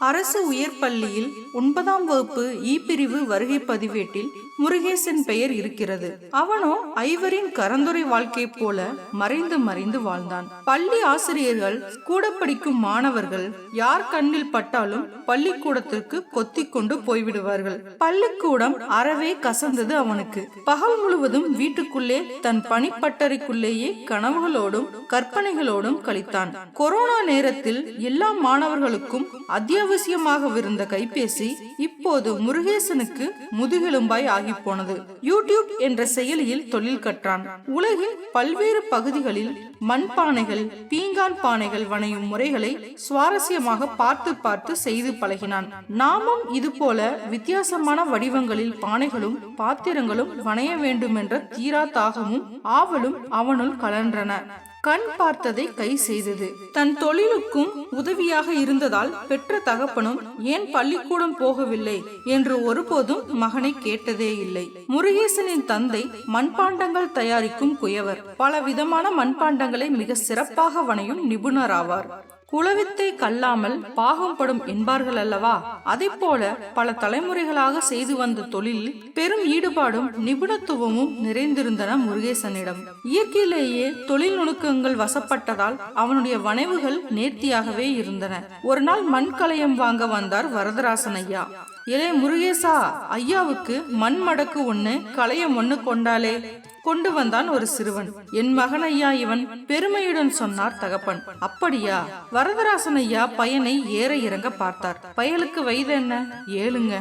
அரசு உயர் பள்ளியில் ஒன்பதாம் வகுப்பு இ பிரிவு வருகை பதிவேட்டில் முருகேசன் பெயர் இருக்கிறது. அவனோ ஐவரின் கரந்துரை வாழ்க்கை போல மறைந்து மறைந்து வாழ்ந்தான். பள்ளி ஆசிரியர்கள் கூட படிக்கும் மாணவர்கள் யார் கண்ணில் பட்டாலும் பள்ளிக்கூடத்திற்கு கொத்தி கொண்டு போய்விடுவார்கள். பள்ளிக்கூடம் அறவே கசந்தது அவனுக்கு. பகல் முழுவதும் வீட்டுக்குள்ளே தன் பணிப்பட்டறைக்குள்ளேயே கனவுகளோடும் கற்பனைகளோடும் கழித்தான். கொரோனா நேரத்தில் எல்லா மாணவர்களுக்கும் அத்தியாவசியமாகவிருந்த கைபேசி இப்போது முருகேசனுக்கு முதுகெலும்பாய் ஆகி போனது யூடியூப் என்ற செயலியில் தொழில் கற்றான். உலகின் பல்வேறு பகுதிகளில் மண்பானைகள் பீங்கான் பானைகள் வணையும் முறைகளை சுவாரஸ்யமாக பார்த்து பார்த்து செய்து பழகினான். நாமும் இது போல வித்தியாசமான வடிவங்களில் பானைகளும் பாத்திரங்களும் வணைய வேண்டுமென்ற தீரா தாகமும் ஆவலும் அவனுள் கலன்றன. கண் பார்த்ததை கை செய்தது. தன் தொழிலுக்கும் உதவியாக இருந்ததால் பெற்ற தகப்பனும் ஏன் பள்ளிக்கூடம் போகவில்லை? என்று ஒருபோதும் மகனை கேட்டதே இல்லை. முருகேசனின் தந்தை மண்பாண்டங்கள் தயாரிக்கும் குயவர். பல விதமான மண்பாண்டங்களை மிக சிறப்பாக வணையும் நிபுணராவார். குலவித்தை கல்லாமல் பாகம்படும் என்பார்கள் அல்லவா? அதை போல பல தலைமுறைகளாக செய்து வந்த தொழிலில் பெரும் ஈடுபாடும் நிபுணத்துவமும் நிறைந்திருந்தன முருகேசனிடம். இயற்கையிலேயே தொழில் நுணுக்கங்கள் வசப்பட்டதால் அவனுடைய வனைவுகள் நேர்த்தியாகவே இருந்தன. ஒரு நாள் மண் கலையம் வாங்க வந்தார் வரதராசன் ஐயா. இளைய முருகேசா ஐயாவுக்கு மண் மடக்கு ஒண்ணு கலையம் ஒண்ணு கொண்டாலே கொண்டு வந்தான் ஒரு சிறுவன். என் மகன் ஐயா இவன் பெருமையுடன் சொன்னார் தகப்பன். அப்படியா? வரதராசன் ஐயா பையனை ஏற இறங்க பார்த்தார். பயலுக்கு வயது என்ன? ஏழுங்க.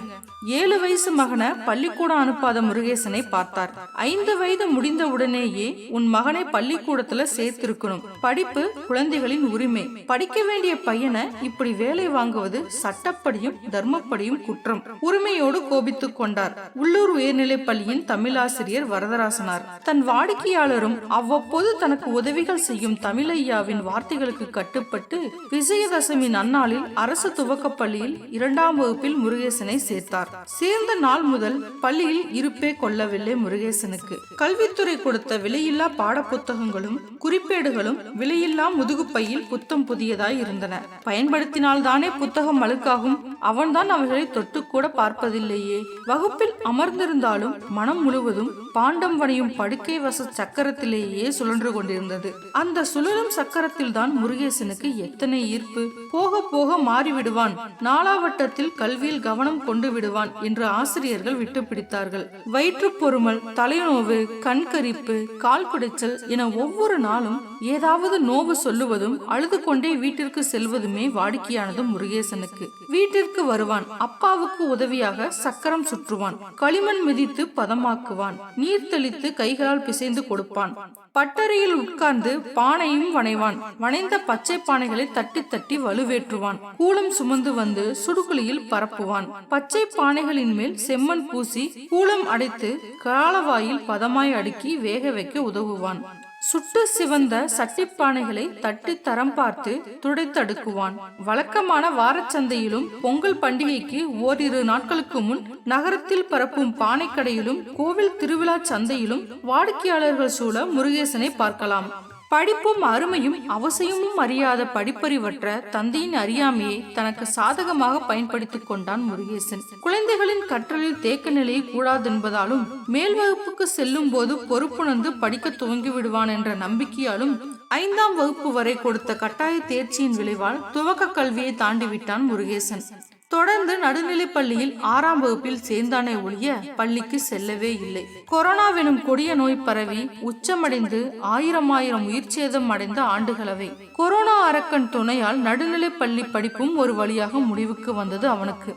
ஏழு வயசு மகனை பள்ளிக்கூடம் அனுப்பாத முருகேசனை பார்த்தார். ஐந்து வயது முடிந்த உடனேயே உன் மகனை பள்ளிக்கூடத்துல சேர்த்திருக்கணும். படிப்பு குழந்தைகளின் உரிமை. படிக்க வேண்டிய பையனை இப்படி வேலை வாங்குவது சட்டப்படியும் தர்மப்படியும் குற்றம். உரிமையோடு கோபித்துக் கொண்டார். உள்ளூர் உயர்நிலைப் பள்ளியின் தமிழாசிரியர் வரதராசனார். தன் வாடிக்கையாளரும் அவ்வப்போது தனக்கு உதவிகள் செய்யும் தமிழையாவின் வார்த்தைகளுக்கு கட்டுப்பட்டு விஜயதசமி நன்னாளில் அரசு துவக்கப் பள்ளியில் இரண்டாம் வகுப்பில் முருகேசனை சேர்த்தார். சேர்ந்த நாள் முதல் பள்ளியில் இருப்பே கொள்ளவில்லை முருகேசனுக்கு. கல்வித்துறை கொடுத்த விலையில்லா பாட புத்தகங்களும் குறிப்பேடுகளும் விலையில்லா முதுகுப்பையில் புத்தம் புதியதாய் இருந்தன. பயன்படுத்தினால்தானே புத்தகம் அழுக்காகும். அவன்தான் அவைகளை தொட்டுக்கூட பார்ப்பதில்லையே. வகுப்பில் அமர்ந்திருந்தாலும் மனம் முழுவதும் பாண்டம் வனையும் படுக்கை வச சக்கரத்திலேயே சுழன்று கொண்டிருந்தது. அந்த சுழலும் சக்கரத்தில் தான் முருகேசனுக்கு எத்தனை ஈர்ப்பு. போக போக மாறிவிடுவான். நாலாவட்டத்தில் கல்வியில் கவனம் கொண்டு விடுவான் என்று ஆசிரியர்கள் விட்டு பிடித்தார்கள் வயிற்று பொறுமல் தலைநோவு கண்கரிப்பு கால் குடைச்சல் என ஒவ்வொரு நாளும் ஏதாவது நோவு சொல்லுவதும் அழுது கொண்டே வீட்டிற்கு செல்வதுமே வாடிக்கையானது முருகேசனுக்கு. வீட்டிற்கு வருவான். அப்பாவுக்கு உதவியாக சக்கரம் சுற்றுவான். களிமண் மிதித்து பதமாக்குவான். நீர் தெளித்து கை கைகளால் பிசைந்து கொடுப்பான். பட்டறையில் உட்கார்ந்து பானையும் வனைவான் வனைந்த பச்சை பானைகளை தட்டி தட்டி வலுவேற்றுவான். கூலம் சுமந்து வந்து சுடுகுழியில் பரப்புவான். பச்சை பானைகளின் மேல் செம்மண் பூசி கூலம் அடைத்து காலவாயில் பதமாய் அடுக்கி வேக வைக்க உதவுவான். சுட்டு சிவந்த சட்டிப்பானைகளை தட்டி தரம் பார்த்து துடைத்தடுக்குவான். வழக்கமான வாரச்சந்தையிலும் பொங்கல் பண்டிகைக்கு ஓரிரு நாட்களுக்கு முன் நகரத்தில் பரப்பும் பானைக்கடையிலும் கோவில் திருவிழா சந்தையிலும் வாடிக்கையாளர்கள் சூழ முருகேசனை பார்க்கலாம். படிப்பும் அருமையும் அவசியமும் அறியாத படிப்பறிவற்ற தந்தையின் அறியாமையை தனக்கு சாதகமாக பயன்படுத்திக் கொண்டான் முருகேசன். குழந்தைகளின் கற்றலில் தேக்க நிலையை கூடாதென்பதாலும் மேல் வகுப்புக்கு செல்லும் போது பொறுப்புணர்ந்து படிக்க துவங்கி விடுவான் என்ற நம்பிக்கையாலும் ஐந்தாம் வகுப்பு வரை கொடுத்த கட்டாய தேர்ச்சியின் விளைவால் துவக்க கல்வியை தாண்டிவிட்டான் முருகேசன். தொடர்ந்து நடுநிலைப் பள்ளியில் ஆறாம் வகுப்பில் சேர்ந்தானே ஒழிய பள்ளிக்கு செல்லவே இல்லை. கொரோனாவெனும் கொடிய நோய் பரவி உச்சமடைந்து ஆயிரம் ஆயிரம் உயிர் சேதம் அடைந்த ஆண்டுகளவை. கொரோனா அரக்கன் துணையால் நடுநிலைப் பள்ளி படிப்பும் ஒரு வழியாக முடிவுக்கு வந்தது அவனுக்கு.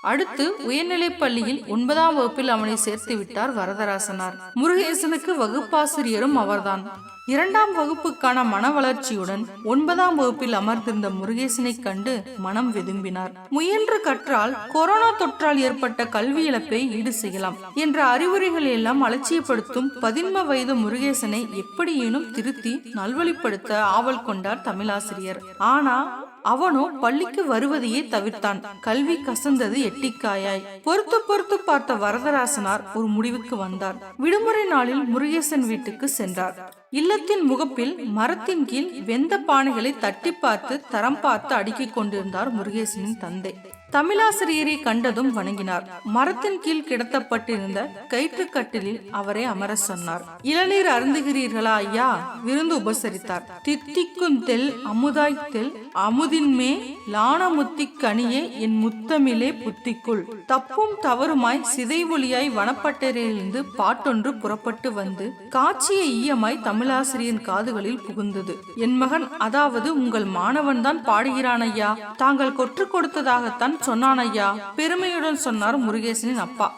அடுத்து உயர்நிலைப் பள்ளியில் ஒன்பதாம் வகுப்பில் அவனை சேர்த்து விட்டார் வரதராசனார். முருகேசனுக்கு வகுப்பாசிரியரும் அவர்தான். இரண்டாம் வகுப்புக்கான மன வளர்ச்சியுடன் ஒன்பதாம் வகுப்பில் அமர்ந்திருந்த முருகேசனை கண்டு மனம் வெதும்பினார். முயன்று கற்றால் கொரோனா தொற்றால் ஏற்பட்ட கல்வி இழப்பை ஈடு செய்யலாம் என்ற அறிவுரைகள் எல்லாம் அலட்சியப்படுத்தும் பதின்ம வயது முருகேசனை எப்படியேனும் திருத்தி நல்வழிப்படுத்த ஆவல் கொண்டார் தமிழாசிரியர். ஆனா அவனோ பள்ளிக்கு வருவதையே தவிர்த்தான். கல்வி கசந்தது எட்டிக்காயாய். பொறுத்து பொறுத்து பார்த்த வரதராசனார் ஒரு முடிவுக்கு வந்தார். விடுமுறை நாளில் முருகேசன் வீட்டுக்கு சென்றார். இல்லத்தின் முகப்பில் மரத்தின் கீழ் வெந்த பானைகளை தட்டி பார்த்து தரம் பார்த்து அடுக்கிக் கொண்டிருந்தார் முருகேசனின் தந்தை. தமிழாசிரியரை கண்டதும் வணங்கினார். மரத்தின் கீழ் கிடத்தப்பட்டிருந்த கயிற்றுக்கட்டிலில் அவரை அமர சொன்னார். இளநீர் அருந்துகிறீர்களா ஐயா? விருந்து உபசரித்தார். தித்திக்கும் தெல் அமுதாய் தெல் அமுதின்மே லானமுத்தி கனியே என் முத்தமிழே புத்திக்குள். தப்பும் தவறுமாய் சிதைவொலியாய் வனப்பட்டரிலிருந்து பாட்டொன்று புறப்பட்டு வந்து காட்சிய ஈயமாய் தமிழாசிரியன் காதுகளில் புகுந்தது. என் மகன் அதாவது உங்கள் மாணவன் தான் பாடுகிறான் ஐயா. தாங்கள் கொற்று கொடுத்ததாகத்தான் சொன்னான் ஐயா பெருமையுடன் சொன்னார் முருகேசனின் அப்பா.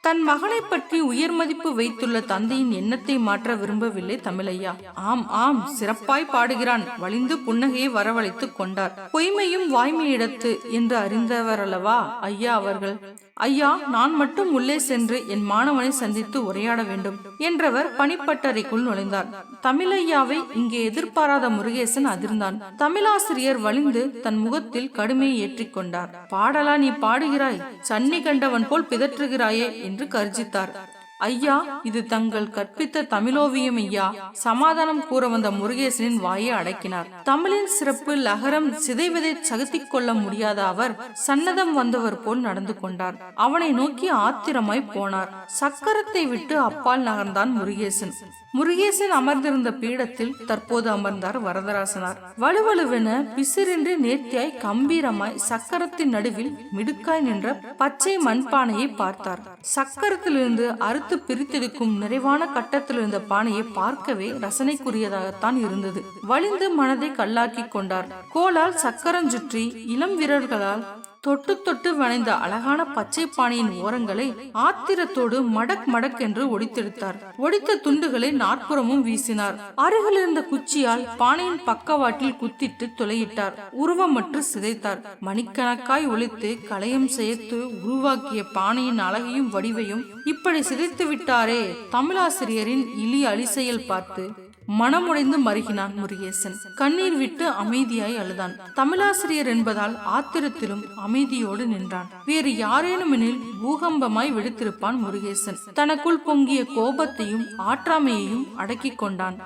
தன் மகனை பற்றி உயர் மதிப்பு வைத்துள்ள தந்தையின் எண்ணத்தை மாற்ற விரும்பவில்லை தமிழையா ஆம் ஆம் சிறப்பாய் பாடுகிறான். வலிந்து புன்னகையை வரவழைத்துக் கொண்டார். பொய்மையும் வாய்மையிடத்து என்று அறிந்தவரல்லவா ஐயா அவர்கள்? ஐயா நான் மட்டும் உள்ளே சென்று என் மாணவனை சந்தித்து உரையாட வேண்டும் என்றவர் பனிப்பட்டறைக்குள் நுழைந்தார். தமிழையாவை இங்கே எதிர்பாராத முருகேசன் அதிர்ந்தான். தமிழாசிரியர் வலிந்து தன் முகத்தில் கடுமையை ஏற்றிக்கொண்டார் பாடலா நீ பாடுகிறாய். சன்னி கண்டவன் போல் பிதற்றுகிறாயே என்று கர்ஜித்தார். ஐயா இது தங்கள் கற்பித்த தமிழோவியம் ஐயா. சமாதானம் கூற வந்த முருகேசனின் வாயை அடக்கினார். தமிழின் சிறப்பு லகரம் சிதைவதை சகுத்திக் கொள்ள முடியாத அவர் சன்னதம் வந்தவர் போல் நடந்து கொண்டார். அவனை நோக்கி ஆத்திரமாய் போனார். சக்கரத்தை விட்டு அப்பால் நகர்ந்தான் முருகேசன். முருகேசன் அமர்ந்திருந்த பீடத்தில் தற்போது அமர்ந்தார் வரதராசனார். வலுவலுவென பிசிறின்றி நேர்த்தியாய் கம்பீரமாய் சக்கரத்தின் நடுவில் மிடுக்காய் நின்ற பச்சை மண்பானையை பார்த்தார். சக்கரத்திலிருந்து அறுத்து பிரித்தெடுக்கும் நிறைவான கட்டத்தில் இருந்த பானையை பார்க்கவே ரசனைக்குரியதாகத்தான் இருந்தது. வலிந்து மனதை கல்லாக்கி கொண்டார். கோலால் சக்கரம் சுற்றி இளம் வீரர்களால் தொட்டு தொட்டு வளைந்த அழகான பச்சை பானையின் ஓரங்களை ஆத்திரத்தோடு மடக் மடக் என்று ஒடித்தெடுத்தார். ஒடித்த துண்டுகளை நாற்புறமும் வீசினார். அருகில் இருந்த குச்சியால் பானையின் பக்கவாட்டில் குத்திட்டு துளையிட்டார். உருவமற்று சிதைத்தார். மணிக்கணக்காய் ஒழித்து களையம் சேர்த்து உருவாக்கிய பானையின் அழகையும் வடிவையும் இப்படி சிதைத்து விட்டாரே தமிழாசிரியரின் இலி அலிசையில் பார்த்து மனமுடைந்து மருகினான் முருகேசன். கண்ணீர் விட்டு அமைதியாய் அழுதான். தமிழாசிரியர் என்பதால் ஆத்திரத்திலும் அமைதியோடு நின்றான். வேறு யாரேனும் எனில் பூகம்பமாய் வெடித்திருப்பான் முருகேசன். தனக்குள் பொங்கிய கோபத்தையும் ஆற்றாமையையும் அடக்கிக் கொண்டான்.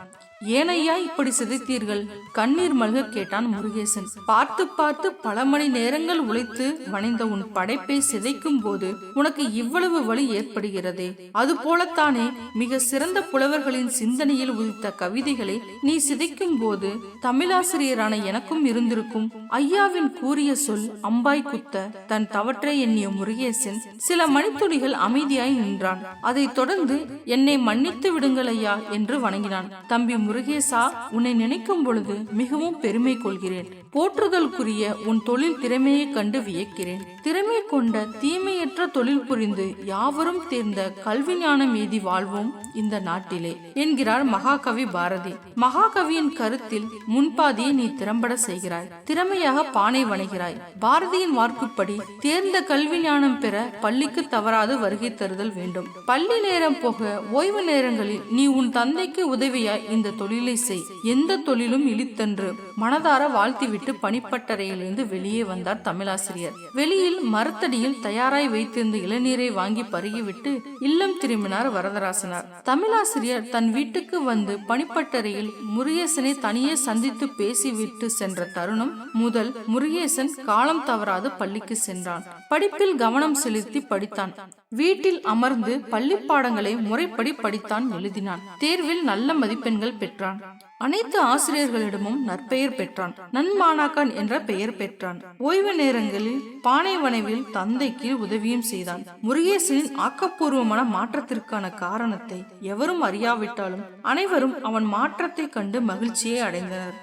ஏனையா இப்படி சிதைத்தீர்கள்? கண்ணீர் மல்க கேட்டான் முருகேசன். பார்த்து பார்த்து பல மணி நேரங்கள் உழைத்து வணைந்த உன் படைப்பை சிதைக்கும் போது உனக்கு இவ்வளவு வழி ஏற்படுகிறதே. அது போலத்தானே மிக சிறந்த புலவர்களின் சிந்தனையில் உதித்த கவிதைகளை நீ சிதைக்கும் போது தமிழாசிரியரான எனக்கும் இருந்திருக்கும். ஐயாவின் கூறிய சொல் அம்பாய் குத்த. தன் தவற்றை எண்ணிய முருகேசன் சில மணித்துளிகள் அமைதியாய் நின்றான். அதைத் தொடர்ந்து என்னை மன்னித்து விடுங்கள் ஐயா என்று வணங்கினான். தம்பி முருகேசா உன்னை நினைக்கும் பொழுது மிகவும் பெருமை கொள்கிறேன் போற்றுதலுக்குரிய உன் தொழில் திறமையை கண்டு வியக்கிறேன். திறமை கொண்ட தீமையற்ற தொழில் புரிந்து யாவரும் தேர்ந்த கல்வி ஞானம் ஏதி வாழ்வோம் இந்த நாட்டிலே என்கிறார் மகாகவி பாரதி. மகாகவியின் கருத்தில் முன்பாதியை நீ திறம்பட செய்கிறாய். திறமையாக பானை வணைகிறாய் பாரதியின் வார்ப்புப்படி தேர்ந்த கல்வி ஞானம் பெற பள்ளிக்கு தவறாது வருகை தருதல் வேண்டும். பள்ளி நேரம் போக ஓய்வு நேரங்களில் நீ உன் தந்தைக்கு உதவியாய் இந்த தொழிலை செய். எந்த தொழிலும் இழித்தன்று. மனதார வாழ்த்திவிட்டு பனிப்பட்டறையிலிருந்து வெளியே வந்தார் தமிழாசிரியர். வெளியில் மரத்தடியில் தயாராய் வைத்திருந்த இளநீரை வாங்கி பருகிவிட்டு இல்லம் திரும்பினார் வரதராசனார். தமிழாசிரியர் தன் வீட்டுக்கு வந்து பனிப்பட்டறையில் முருகேசனை தனியே சந்தித்து பேசிவிட்டு சென்ற தருணம் முதல் முருகேசன் காலம் தவறாது பள்ளிக்கு சென்றான். படிப்பில் கவனம் செலுத்தி படித்தான். வீட்டில் அமர்ந்து பள்ளி பாடங்களை முறைப்படி படித்தான் எழுதினான் தேர்வில் நல்ல மதிப்பெண்கள் பெற்றான். பெற்றான். அனைத்து ஆசிரியர்களிடமும் நற்பெயர் பெற்றான். நன்மானாக்கான் என்ற பெயர் பெற்றான். ஓய்வு நேரங்களில் பானை வனைவில் தந்தைக்கு உதவியும் செய்தான். முருகேசனின் ஆக்கப்பூர்வமான மாற்றத்திற்கான காரணத்தை எவரும் அறியாவிட்டாலும் அனைவரும் அவன் மாற்றத்தை கண்டு மகிழ்ச்சியை அடைந்தனர்.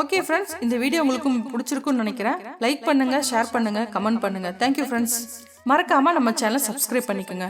ஓகே ஃப்ரெண்ட்ஸ் இந்த வீடியோ உங்களுக்கு பிடிச்சிருக்குன்னு நினைக்கிறேன். லைக் பண்ணுங்க ஷேர் பண்ணுங்க கமெண்ட் பண்ணுங்க. தேங்க்யூ ஃப்ரெண்ட்ஸ் மறக்காம நம்ம சேனலை சப்ஸ்கிரைப் பண்ணிக்கோங்க.